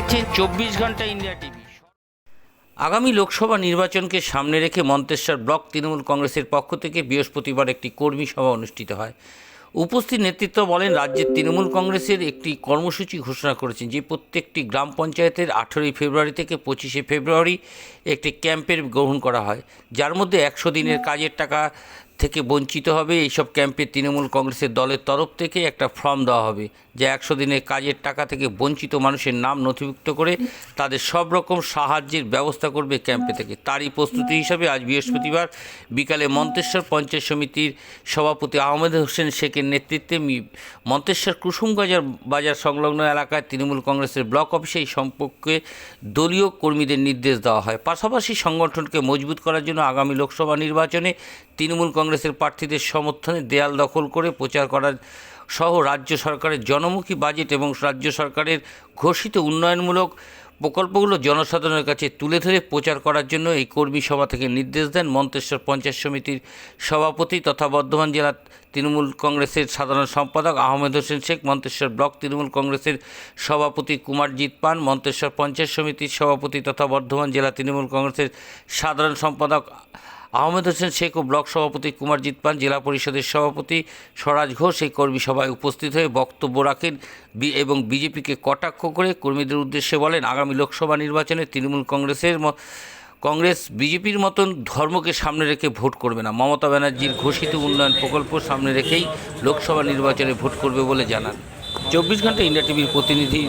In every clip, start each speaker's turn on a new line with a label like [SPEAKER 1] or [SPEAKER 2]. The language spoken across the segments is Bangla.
[SPEAKER 1] দেখছেন চব্বিশ ঘণ্টা ইন্ডিয়া টিভি। আগামী লোকসভা নির্বাচনকে সামনে রেখে মন্তেশ্বর ব্লক তৃণমূল কংগ্রেসের পক্ষ থেকে বৃহস্পতিবার একটি কর্মী সভা অনুষ্ঠিত হয়। উপস্থিত নেতৃত্ব বলেন, রাজ্যের তৃণমূল কংগ্রেসের একটি কর্মসূচি ঘোষণা করেছেন, যে প্রত্যেকটি গ্রাম পঞ্চায়েতের আঠেরোই ফেব্রুয়ারি থেকে পঁচিশে ফেব্রুয়ারি একটি ক্যাম্পের গ্রহণ করা হয়, যার মধ্যে একশো দিনের কাজের টাকা থেকে বঞ্চিত হবে, এইসব ক্যাম্পে তৃণমূল কংগ্রেসের দলের তরফ থেকে একটা ফর্ম দেওয়া হবে যে একশো দিনের কাজের টাকা থেকে বঞ্চিত মানুষের নাম নথিভুক্ত করে তাদের সব রকম সাহায্যের ব্যবস্থা করবে ক্যাম্পে থেকে। তারই প্রস্তুতি হিসাবে আজ বৃহস্পতিবার বিকালে মন্তেশ্বর পঞ্চায়েত সমিতির সভাপতি আহমেদ হোসেন শেখের নেতৃত্বে মন্তেশ্বর কুসুমগাজার বাজার সংলগ্ন এলাকায় তৃণমূল কংগ্রেসের ব্লক অফিসে এই সম্পর্কে দলীয় কর্মীদের নির্দেশ দেওয়া হয়। পাশাপাশি সংগঠনকে মজবুত করার জন্য আগামী লোকসভা নির্বাচনে তৃণমূল কংগ্রেসের প্রার্থীদের সমর্থনে দেয়াল দখল করে প্রচার করার সহ রাজ্য সরকারের জনমুখী বাজেট এবং রাজ্য সরকারের ঘোষিত উন্নয়নমূলক প্রকল্পগুলো জনসাধারণের কাছে তুলে ধরে প্রচার করার জন্য এই কর্মী সভা থেকে নির্দেশ দেন মন্তেশ্বর পঞ্চায়েত সমিতির সভাপতি তথা বর্ধমান জেলা তৃণমূল কংগ্রেসের সাধারণ সম্পাদক আহমেদ হোসেন শেখ, মন্তেশ্বর ব্লক তৃণমূল কংগ্রেসের সভাপতি কুমারজিৎ পান, মন্তেশ্বর পঞ্চায়েত সমিতির সভাপতি তথা বর্ধমান জেলা তৃণমূল কংগ্রেসের সাধারণ সম্পাদক আহমেদ হোসেন শেখ ও ব্লক সভাপতি কুমারজিৎ পান জেলা পরিষদের সভাপতি স্বরাজ ঘোষ এই কর্মী সভায় উপস্থিত হয়ে বক্তব্য রাখেন এবং বিজেপিকে কটাক্ষ করে। কর্মীদের উদ্দেশ্যে বলেন, আগামী লোকসভা নির্বাচনে তৃণমূল কংগ্রেসের কংগ্রেস বিজেপির মতন ধর্মকে সামনে রেখে ভোট করবে না। মমতা ব্যানার্জির ঘোষিত উন্নয়ন প্রকল্প সামনে রেখেই লোকসভা নির্বাচনে ভোট করবে বলে জানান। চব্বিশ ঘণ্টা ইন্ডিয়া টিভির প্রতিনিধি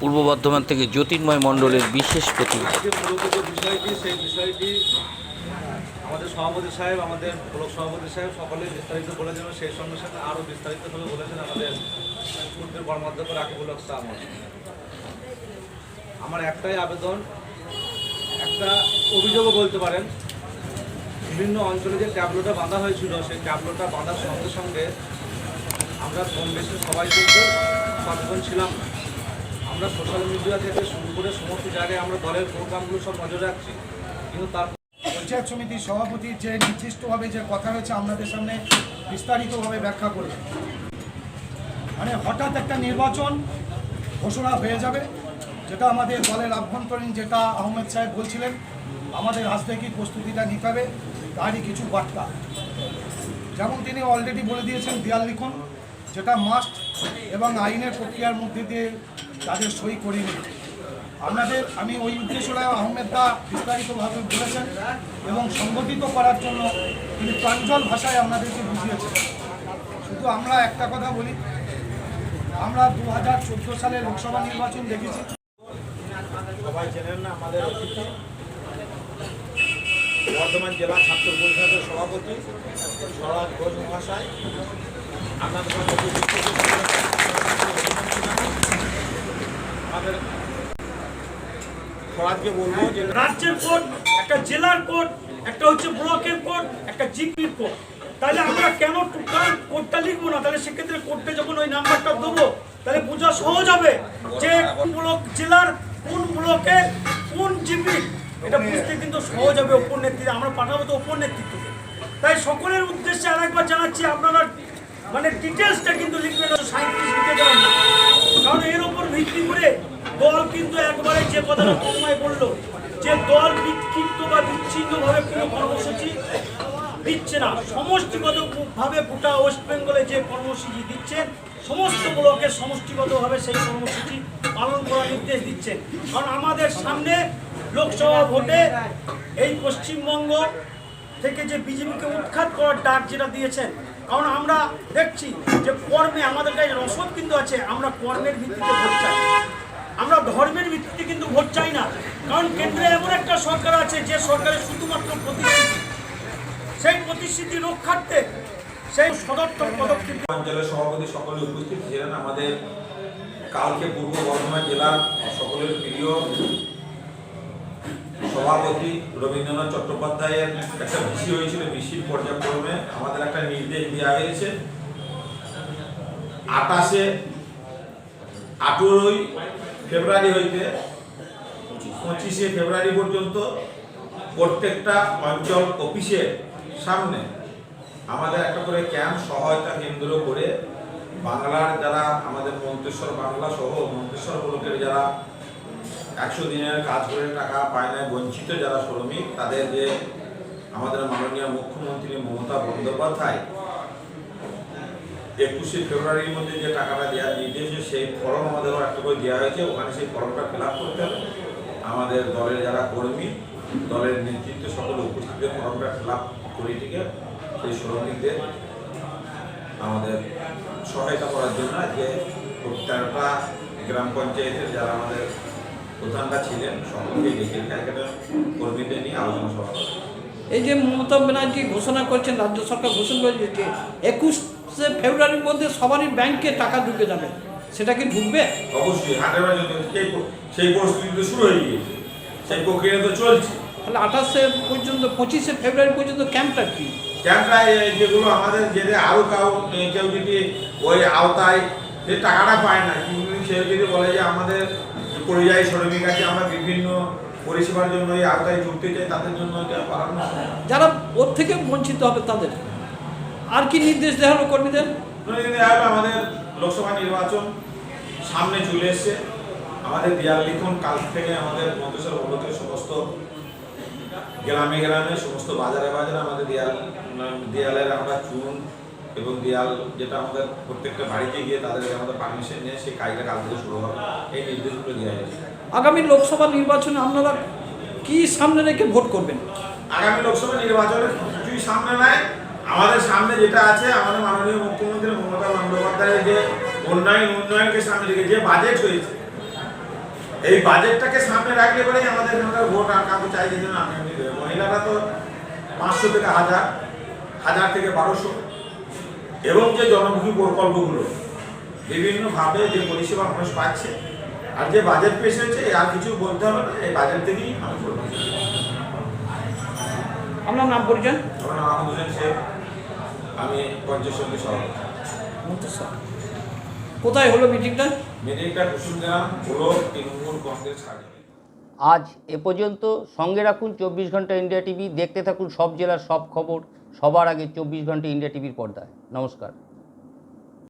[SPEAKER 1] পূর্ব বর্ধমান থেকে জ্যোতির্ময় মণ্ডলের বিশেষ প্রতিনিধি
[SPEAKER 2] যে মূলত যে বিষয়টি সেই বিষয়টি আমাদের সভাপতি সাহেব, আমাদের ব্লক সভাপতি সাহেব সকলে বিস্তারিত বলেছেন সেই সঙ্গে সাথে আরও বিস্তারিতভাবে বলেছেন আমাদের পূর্বের কর্মাধ্যক্ষ রাকিবুল হক আমার। আমার একটাই আবেদন, একটা অভিযোগও বলতে পারেন, বিভিন্ন অঞ্চলে যে ট্যাবলোটা বাঁধা হয়েছিল, সেই ট্যাবলোটা বাঁধার সঙ্গে সঙ্গে আমরা কম বেশি সবাই কিন্তু সচেতন ছিলাম। আমরা সোশ্যাল মিডিয়া থেকে শুরু করে সমস্ত জায়গায় আমরা দলের প্রোগ্রামগুলো সব নজর রাখছি, কিন্তু তার
[SPEAKER 3] পঞ্চায়েত সমিতির সভাপতির যে নির্দিষ্টভাবে যে কথা রয়েছে আপনাদের সামনে বিস্তারিতভাবে ব্যাখ্যা করে মানে হঠাৎ একটা নির্বাচন ঘোষণা হয়ে যাবে, যেটা আমাদের দলের আভ্যন্তরীণ যেটা আহমেদ সাহেব বলছিলেন, আমাদের আজ থেকেই প্রস্তুতিটা নিতে হবে, তারই কিছু বার্তা। যেমন তিনি অলরেডি বলে দিয়েছেন, দেয়াল লিখন, যেটা মাস্ট এবং আইনের প্রক্রিয়ার মধ্যে দিয়ে তাদের সই করিয়ে আপনাদের, আমি ওই উদ্দেশ্যটা আহমেদ দা বিস্তারিতভাবে বলেছেন এবং সংগঠিত করার জন্য তিনি প্রাঞ্জল ভাষায় আপনাদেরকে বুঝিয়েছেন। শুধু আমরা একটা কথা বলি, আমরা দু হাজার চোদ্দ সালে লোকসভা নির্বাচন দেখেছি।
[SPEAKER 2] সবাই না আমাদের বর্ধমান জেলা ছাত্র পরিষদের সভাপতি, স্বরাজ ঘোষ মহাশয় আমাদের স্বরাজকে বলব যে
[SPEAKER 4] রাজ্যের কোর্ট, একটা জেলার কোর্ট, একটা হচ্ছে ব্লকের কোর্ট, একটা জিপির কোর্ট। তাহলে আমরা কেন টোটাল কোর্টটা লিখব না? তাহলে সেক্ষেত্রে কোর্টে যখন ওই নাম্বারটা দেবো, তাহলে বোঝা সহজ হবে যে কোন ব্লক জেলার কোন ব্লকে কোন জিপি। এটা বুঝতে কিন্তু সহজ হবে ওপর নেতৃত্বে, আমরা পাঠাবো তো ওপর নেতৃত্বকে। তাই সকলের উদ্দেশ্যে আরেকবার জানাচ্ছি, আপনারা মানে ডিটেলসটা কিন্তু লিখবেন সাঁত্রিশ লিখে দেবেন না। কারণ এর উপর ভিত্তি করে দল কিন্তু একবারে যে কথাটা তোমায় বলল, যে দল বিক্ষিপ্ত বা বিচ্ছিন্নভাবে কোনো কর্মসূচি দিচ্ছে না। সমষ্টিগতভাবে গোটা ওয়েস্ট বেঙ্গলে যে কর্মসূচি দিচ্ছেন সমস্ত ব্লকের সমষ্টিগতভাবে সেই কর্মসূচি পালন করার নির্দেশ দিচ্ছেন কারণ আমাদের সামনে লোকসভা ভোটে এই পশ্চিমবঙ্গ থেকে যে বিজেপিকে উৎখাত করার ডাক যেটা দিয়েছেন, কারণ আমরা দেখছি যে কর্মে আমাদের কাছে রসদ কিন্তু আছে, আমরা কর্মের ভিত্তিতে ভোট চাই। আমরা ধর্মের ভিত্তিতে কিন্তু ভোট চাই না। কারণ কেন্দ্রে এমন একটা সরকার আছে, যে সরকারের শুধুমাত্র প্রতিশ্রুতি। সেই প্রতিশ্রুতি রক্ষার্থে সেই সদর্থক পদক্ষেপ
[SPEAKER 5] অঞ্চলের সভাপতি সকলে উপস্থিত ছিলেন। আমাদের কালকে পূর্ব বর্ধমান জেলার সকলের প্রিয় সভাপতি রবীন্দ্রনাথ চট্টোপাধ্যায়ের একটা বিসি হয়েছিল বিসির পর্যায়ক্রমে। আমাদের একটা নির্দেশ দেওয়া হয়েছে। আটাশে আঠেরোই ফেব্রুয়ারি হইতে পঁচিশে ফেব্রুয়ারি পর্যন্ত প্রত্যেকটা অঞ্চল অফিসের সামনে আমাদের একটা করে ক্যাম্প সহায়তা কেন্দ্র করে বাংলার যারা আমাদের মন্তেশ্বর বাংলা সহ মন্তেশ্বর ব্লকের যারা একশো দিনের কাজ করে টাকা পায় না বঞ্চিত যারা শ্রমিক, তাদের যে আমাদের মাননীয় মুখ্যমন্ত্রী মমতা বন্দ্যোপাধ্যায় একুশে ফেব্রুয়ারির মধ্যে যে টাকাটা দেওয়ার নির্দেশ সেই ফর্ম আমাদের একটা করে দেওয়া হয়েছে। ওখানে সেই ফর্মটা ফিল করতে হবে। আমাদের দলের যারা কর্মী, দলের নেতৃত্ব সকলে উপস্থিত ফর্মটা ফিল আপ করে টিকে সেই শ্রমিকদের আমাদের সহায়তা করার জন্য যে তেরোটা গ্রাম পঞ্চায়েতের যারা আমাদের প্রধানরা ছিলেন, সকলকে ডেকে এখানে কর্মীদের নিয়ে আলোচনা সভা
[SPEAKER 6] এই যে মমতা ব্যানার্জি ঘোষণা করছেন, রাজ্য সরকার ঘোষণা করেছে যে ফেব্রুয়ারির মধ্যে সবারই ব্যাংকে টাকা ঢুকে যাবে সেটা কি ঢুকবে?
[SPEAKER 5] অবশ্যই হাটের সেই পরিস্থিতি শুরু হয়ে গিয়েছে। সেই প্রক্রিয়া তো চলছে।
[SPEAKER 6] তাহলে আঠাশে পর্যন্ত পঁচিশে ফেব্রুয়ারি পর্যন্ত ক্যাম্পটা কি?
[SPEAKER 5] ক্যাম্পটা যেগুলো আমাদের যেতে আরও কাউ কেউ যদি ওই আওতায় যে টাকাটা পায় না কিন্তু সে যদি বলে যে আমাদের পরিযায়ী শ্রমিক আছে আমরা বিভিন্ন পরিষেবার জন্য এই আওতায় যুক্তি চাই তাদের জন্য এটা বাড়ানো
[SPEAKER 6] যারা ওর থেকে বঞ্চিত হবে তাদের? আর কি নির্দেশ দেওয়া হলো কর্মীদের?
[SPEAKER 5] আমাদের লোকসভা নির্বাচন। সামনে চলে এসছে। আমাদের দেয়াল লিখন কাল থেকে আমাদের মন্ত্রিসভা উন্নতির সমস্ত গ্রামে গ্রামে সমস্ত বাজারে বাজারে আমাদের দেয়াল দেয়ালের আমরা চুন এবং দেয়াল যেটা আমাদের প্রত্যেকটা বাড়িতে গিয়ে তাদেরকে আমাদের পারমিশন নিয়ে সেই কাজটা কাল থেকে শুরু হবে। এই নির্দেশগুলো দেওয়া হয়েছে।
[SPEAKER 6] আগামী লোকসভা নির্বাচনে আপনারা কি সামনে রেখে ভোট করবেন?
[SPEAKER 5] আগামী লোকসভা নির্বাচনের কিছুই সামনে নাই। আমাদের সামনে যেটা আছে আমাদের মাননীয় মুখ্যমন্ত্রী মমতা বন্দ্যোপাধ্যায়ের যে উন্নয়ন উন্নয়নকে সামনে রেখে যে বাজেট হয়েছে এই বাজেটটাকে সামনে রাখলে পরেই আমাদের ভোট আর কাউকে চাই দেবে। মহিলারা তো পাঁচশো থেকে হাজার হাজার থেকে বারোশো। এবং যে জনমুখী প্রকল্পগুলো বিভিন্নভাবে যে পরিষেবা মানুষ পাচ্ছে আর যে বাজেট পেশ হয়েছে আর কিছু বলতে হবে না এই বাজেট থেকেই আমি বলব
[SPEAKER 6] আপনার নাম পরিচয়?
[SPEAKER 5] আমার নাম হোসেন শেখ আমি পঞ্চায়েত সমিতি সভাপতি
[SPEAKER 6] মন্ত্রিসভা কোথায় হলো মিটিংটা
[SPEAKER 5] মিটিংটা কুসুমগ্রাম হলো তৃণমূল কংগ্রেস
[SPEAKER 1] আজ এ পর্যন্ত সঙ্গে রাখুন চব্বিশ ঘণ্টা ইন্ডিয়া টিভি দেখতে থাকুন সব জেলার সব খবর সবার আগে চব্বিশ ঘণ্টা ইন্ডিয়া টিভির পর্দায়। নমস্কার।